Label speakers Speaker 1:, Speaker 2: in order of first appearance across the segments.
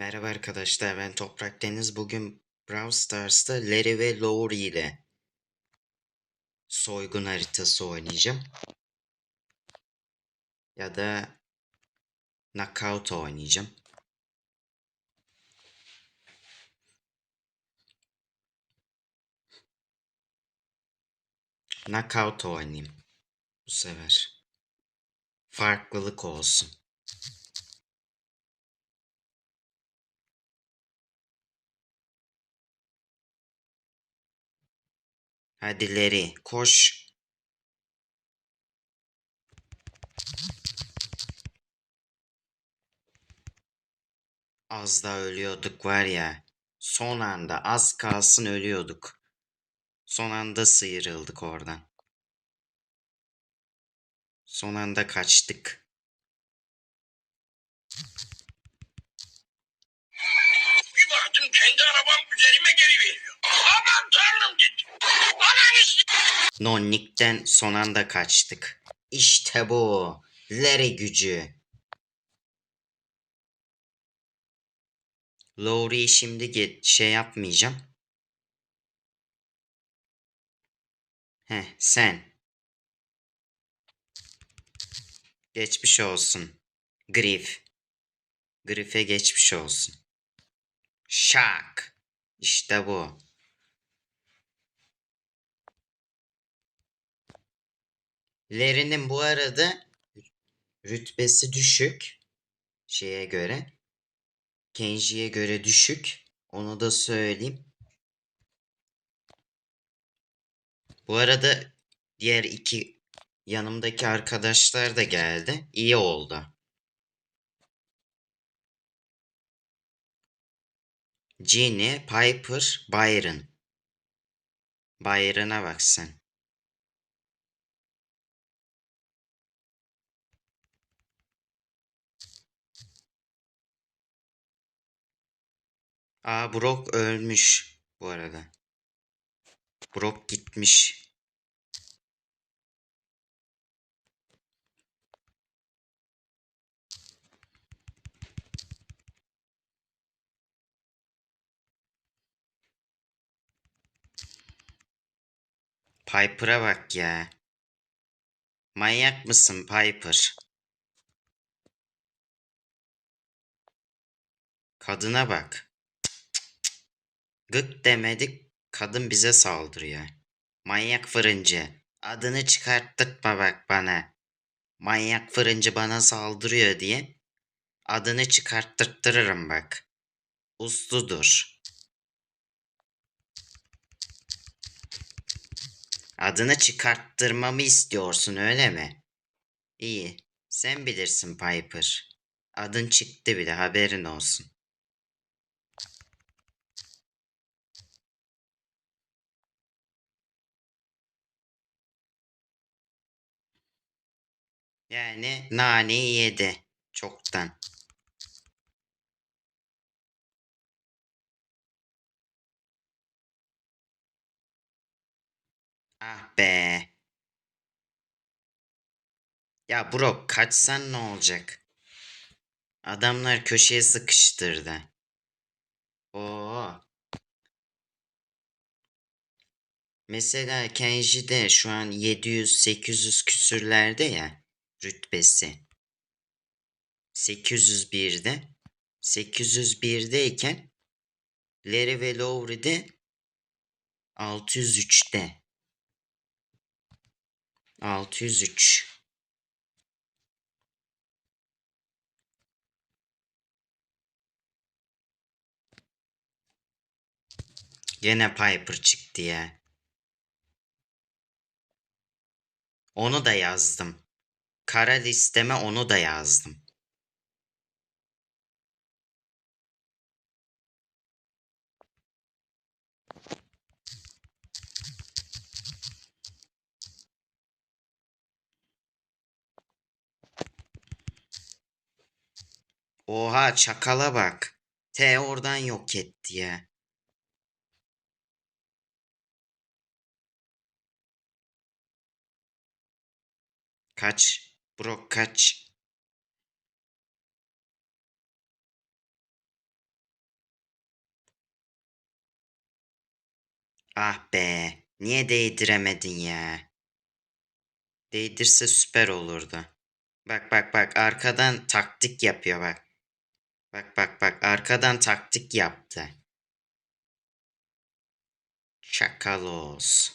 Speaker 1: Merhaba arkadaşlar ben Toprak Deniz. Bugün Brawl Stars'ta Larry ve Lowry ile soygun haritası oynayacağım. Ya da Knockout oynayacağım. Knockout oynayayım bu sefer. Farklılık olsun. Hadi Larry koş. Az da ölüyorduk var ya. Son anda az kalsın ölüyorduk. Son anda sıyrıldık oradan. Son anda kaçtık.
Speaker 2: Bir baktım kendi arabam üzerime geri veriyor. Aman tanrım dedim. Ananı s-
Speaker 1: Nonnik'ten son anda kaçtık. İşte bu. Larry gücü. Lowry'i şimdi ge- şey yapmayacağım. Heh sen. Geçmiş olsun. Griff. Griff'e geçmiş olsun. Şak. İşte bu. Larry'nin bu arada rütbesi düşük. Şeye göre. Kenji'ye göre düşük. Onu da söyleyeyim. Bu arada diğer iki yanımdaki arkadaşlar da geldi. İyi oldu. Ginny, Piper, Byron. Byron'a bak sen. Aa Brock ölmüş bu arada. Brock gitmiş. Piper'a bak ya. Manyak mısın Piper? Kadına bak. Gık demedik, kadın bize saldırıyor. Manyak fırıncı. Adını çıkarttırtma bak bana. Manyak fırıncı bana saldırıyor diye. Adını çıkarttırtırırım bak. Usludur. Adını çıkarttırmamı istiyorsun öyle mi? İyi. Sen bilirsin Piper. Adın çıktı bile haberin olsun. Yani naneyi yedi. Çoktan. Ah be. Ya bro kaçsan ne olacak? Adamlar köşeye sıkıştırdı. Oo. Mesela Kenji de şu an 700-800 küsürlerde ya rütbesi. 801'de. 801'deyken Larry ve Lowry de 603'te. 603. Gene Piper çıktı ya. Onu da yazdım. Kara listeme onu da yazdım. Oha çakala bak. T oradan yok etti ya. Kaç. Bro kaç. Ah be. Niye değdiremedin ya? Değdirse süper olurdu. Bak bak bak arkadan taktik yapıyor bak. Bak bak bak arkadan taktik yaptı. Çakalos.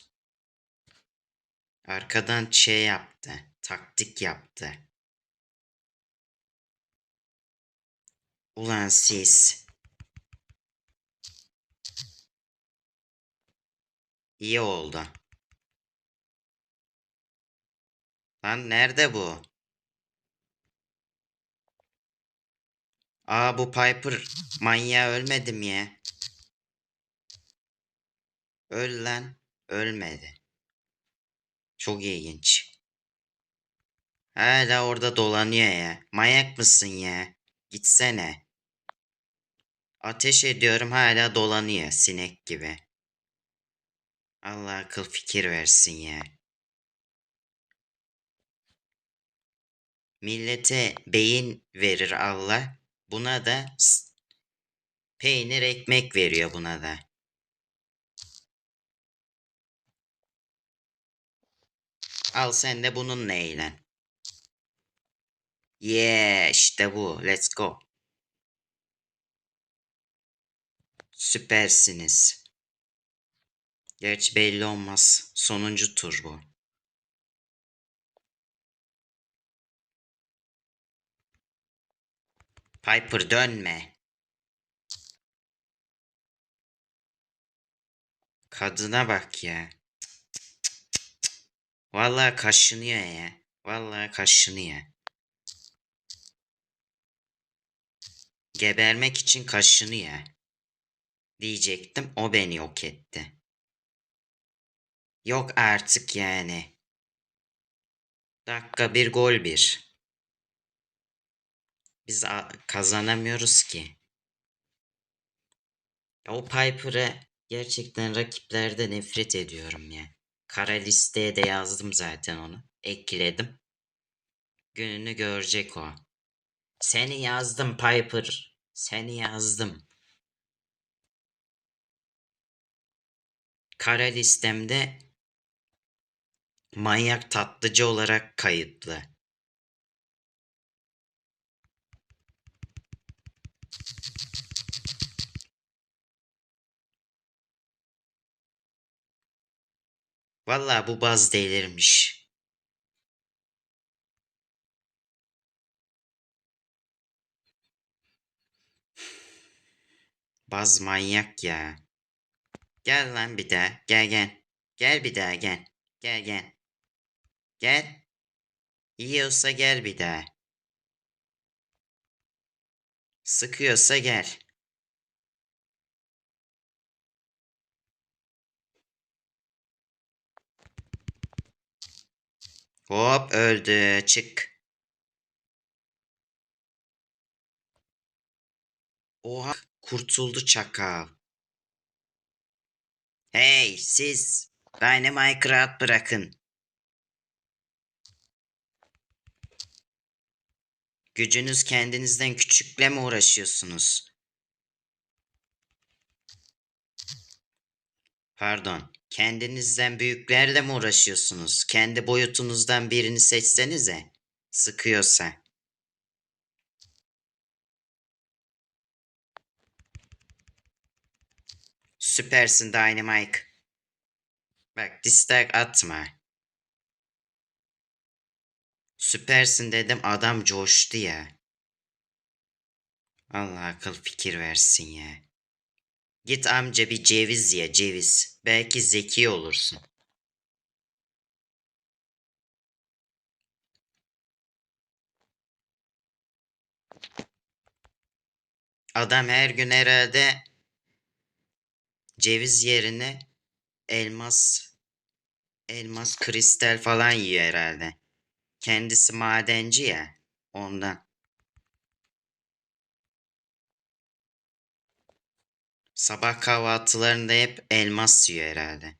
Speaker 1: Arkadan şey yaptı. Taktik yaptı. Ulan siz. İyi oldu. Lan nerede bu? Aa bu Piper manyağı ölmedi mi ya? Öl lan. Ölmedi. Çok ilginç. Hala orada dolanıyor ya. Manyak mısın ya? Gitsene. Ateş ediyorum hala dolanıyor sinek gibi. Allah akıl fikir versin ya. Millete beyin verir Allah. Buna da peynir ekmek veriyor buna da. Al sen de bununla eğlen. Yeah işte bu. Let's go. Süpersiniz. Gerçi belli olmaz. Sonuncu tur bu. Piper dönme. Kadına bak ya. Vallahi kaşınıyor ya. Vallahi kaşınıyor. Gebermek için kaşınıyor. Diyecektim o beni yok etti. Yok artık yani. Dakika bir gol bir. Biz kazanamıyoruz ki. Ya o Piper'ı gerçekten rakiplerde nefret ediyorum ya. Kara listeye de yazdım zaten onu. Ekledim. Gününü görecek o. Seni yazdım Piper. Seni yazdım. Kara listemde manyak tatlıcı olarak kayıtlı. Vallahi bu baz delirmiş. Baz manyak ya. Gel lan bir daha. Gel gel. Gel bir daha gel. Gel gel. Gel. Yiyorsa gel bir daha. Sıkıyorsa gel. Hop öldü. Çık. Oha kurtuldu çakal. Hey siz. Dynamite'ı rahat bırakın. Gücünüz kendinizden küçükle mi uğraşıyorsunuz? Pardon. Kendinizden büyüklerle mi uğraşıyorsunuz? Kendi boyutunuzdan birini seçsenize. Sıkıyorsa. Süpersin Dynamite. Bak dislike atma. Süpersin dedim adam coştu ya. Allah akıl fikir versin ya. Git amca bir ceviz ye ceviz. Belki zeki olursun. Adam her gün herhalde ceviz yerine elmas elmas kristal falan yiyor herhalde. Kendisi madenci ya ondan. Sabah kahvaltılarında hep elmas yiyor herhalde.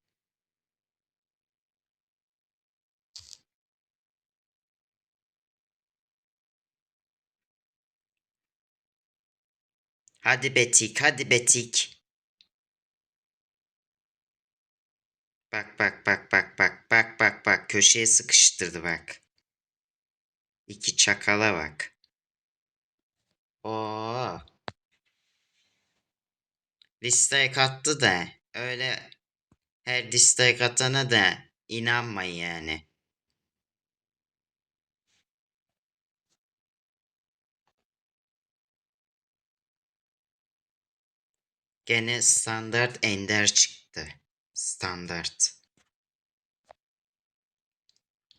Speaker 1: Hadi Betik, hadi Betik. Bak bak bak bak bak bak bak bak köşeye sıkıştırdı bak. İki çakala bak. Oo. Dislike attı da öyle her dislike atana da inanmayın yani. Gene standart ender çıktı. Standart.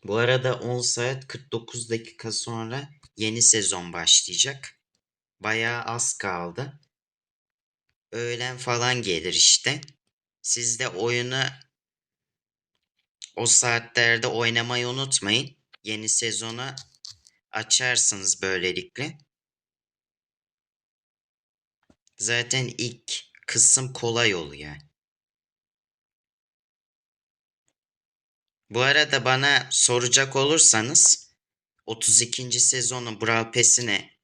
Speaker 1: Bu arada 10 saat 49 dakika sonra yeni sezon başlayacak. Bayağı az kaldı. Öğlen falan gelir işte. Siz de oyunu o saatlerde oynamayı unutmayın. Yeni sezonu açarsınız böylelikle. Zaten ilk kısım kolay oluyor. Bu arada bana soracak olursanız 32. sezonun Brawl Pass'ine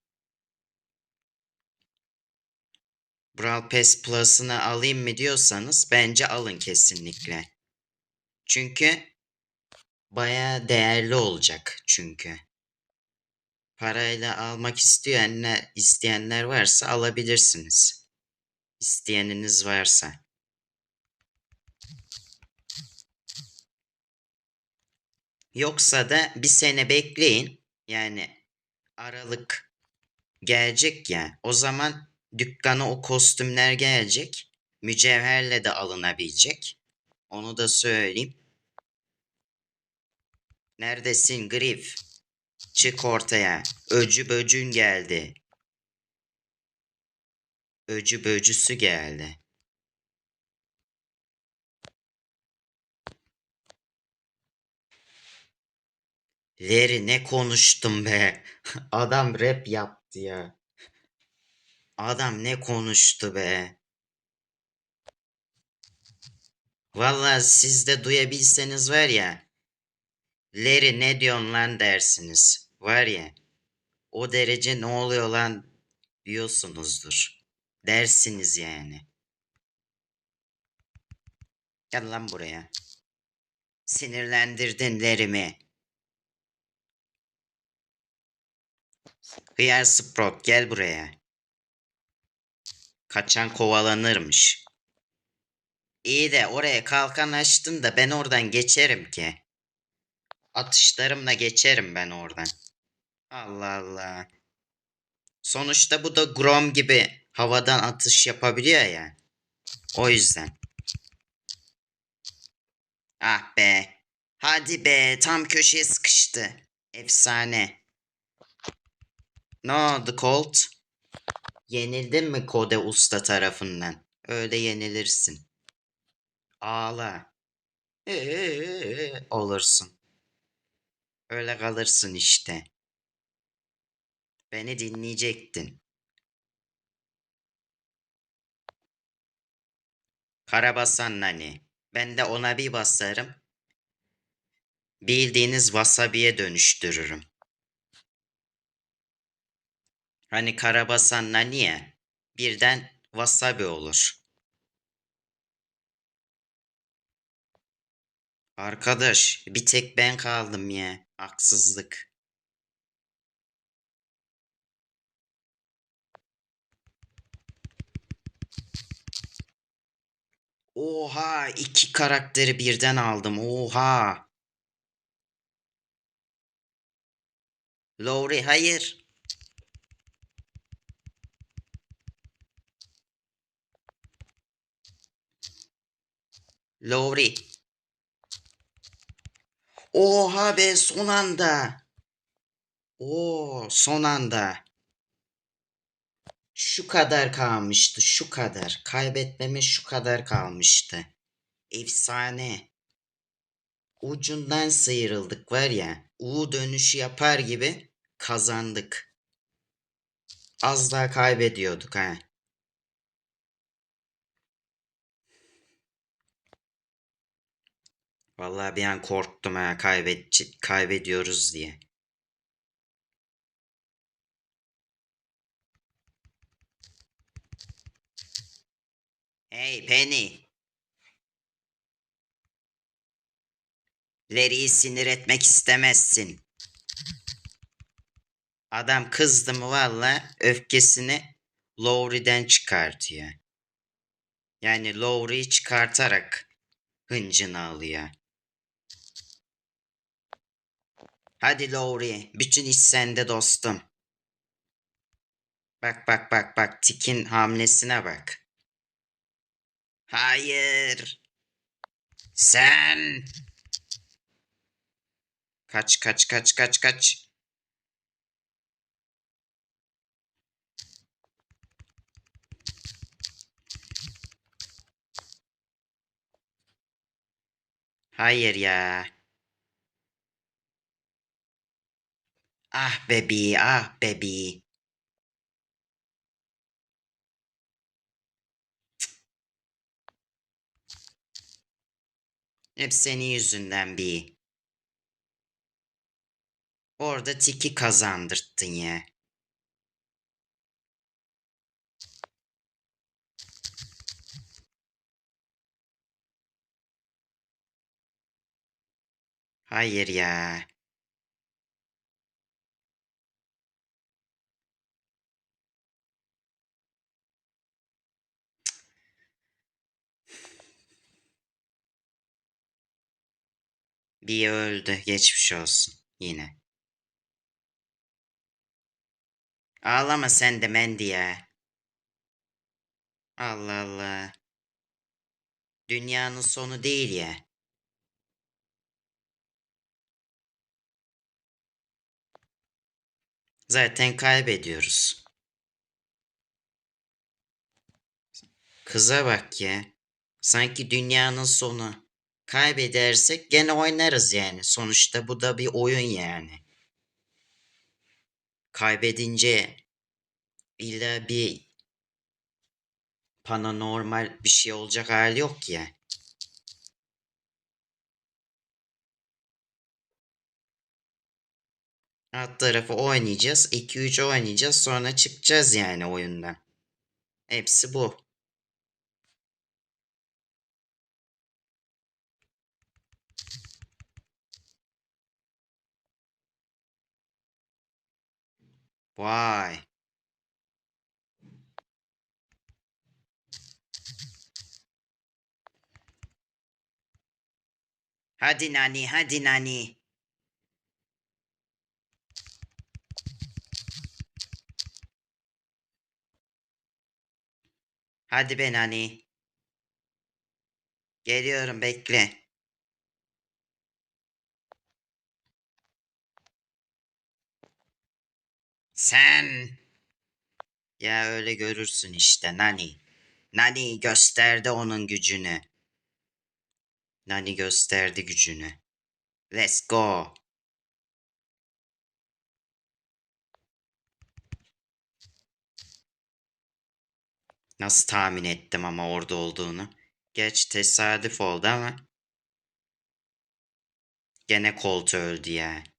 Speaker 1: Brawl Pass Plus'ını alayım mı diyorsanız bence alın kesinlikle. Çünkü bayağı değerli olacak çünkü. Parayla almak isteyenler, isteyenler varsa alabilirsiniz. İsteyeniniz varsa. Yoksa da bir sene bekleyin. Yani Aralık gelecek ya. O zaman dükkana o kostümler gelecek. Mücevherle de alınabilecek. Onu da söyleyeyim. Neredesin Grif? Çık ortaya. Öcü böcün geldi. Öcü böcüsü geldi. Leri ne konuştum be. Adam rap yaptı ya. Adam ne konuştu be. Vallahi siz de duyabilseniz var ya. Leri ne diyorsun lan dersiniz. Var ya. O derece ne oluyor lan diyorsunuzdur. Dersiniz yani. Gel lan buraya. Sinirlendirdin Lerimi. Hıyar Sprot gel buraya. Kaçan kovalanırmış. İyi de oraya kalkan açtın da ben oradan geçerim ki. Atışlarımla geçerim ben oradan. Allah Allah. Sonuçta bu da Grom gibi havadan atış yapabiliyor ya. O yüzden. Ah be. Hadi be tam köşeye sıkıştı. Efsane. Ne oldu Colt? Yenildin mi Kode Usta tarafından? Öyle yenilirsin. Ağla. Ee, olursun. Öyle kalırsın işte. Beni dinleyecektin. Karabasan Nani. Ben de ona bir basarım. Bildiğiniz wasabi'ye dönüştürürüm. Hani Karabasan Nani'ye birden wasabi olur. Arkadaş bir tek ben kaldım ya. Haksızlık. Oha iki karakteri birden aldım. Oha. Lowry hayır. Lowry. Oha be son anda. Oo son anda. Şu kadar kalmıştı, şu kadar. Kaybetmeme şu kadar kalmıştı. Efsane. Ucundan sıyrıldık var ya. U dönüşü yapar gibi kazandık. Az daha kaybediyorduk ha. Vallahi bir an korktum ha kaybet kaybediyoruz diye. Hey Penny. Larry'i sinir etmek istemezsin. Adam kızdı mı valla öfkesini Lowry'den çıkartıyor. Yani Lowry'i çıkartarak hıncını alıyor. Hadi Lowry, bütün iş sende dostum. Bak bak bak bak Tik'in hamlesine bak. Hayır. Sen. Kaç kaç kaç kaç kaç. Hayır ya. Ah bebi, ah bebi. Hep senin yüzünden bir. Orada tiki kazandırttın ya. Hayır ya. Bir öldü. Geçmiş olsun. Yine. Ağlama sen de Mendi ya. Allah Allah. Dünyanın sonu değil ya. Zaten kaybediyoruz. Kıza bak ya. Sanki dünyanın sonu. Kaybedersek gene oynarız yani. Sonuçta bu da bir oyun yani. Kaybedince illa bir paranormal bir şey olacak hali yok ya. Alt tarafı oynayacağız. 2-3 oynayacağız. Sonra çıkacağız yani oyundan. Hepsi bu. Vay. Hadi Nani, hadi Nani. Hadi be Nani. Geliyorum bekle. Sen. Ya öyle görürsün işte Nani. Nani gösterdi onun gücünü. Nani gösterdi gücünü. Let's go. Nasıl tahmin ettim ama orada olduğunu. Geç tesadüf oldu ama. Gene Colt öldü ya.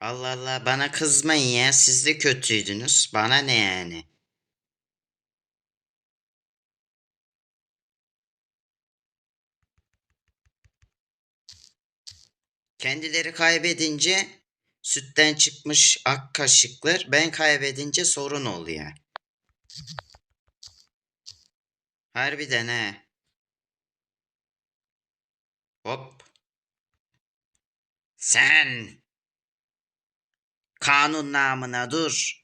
Speaker 1: Allah Allah bana kızmayın ya. Siz de kötüydünüz. Bana ne yani? Kendileri kaybedince sütten çıkmış ak kaşıklar. Ben kaybedince sorun oluyor. Harbiden he. Hop. Sen. Kanun namına dur.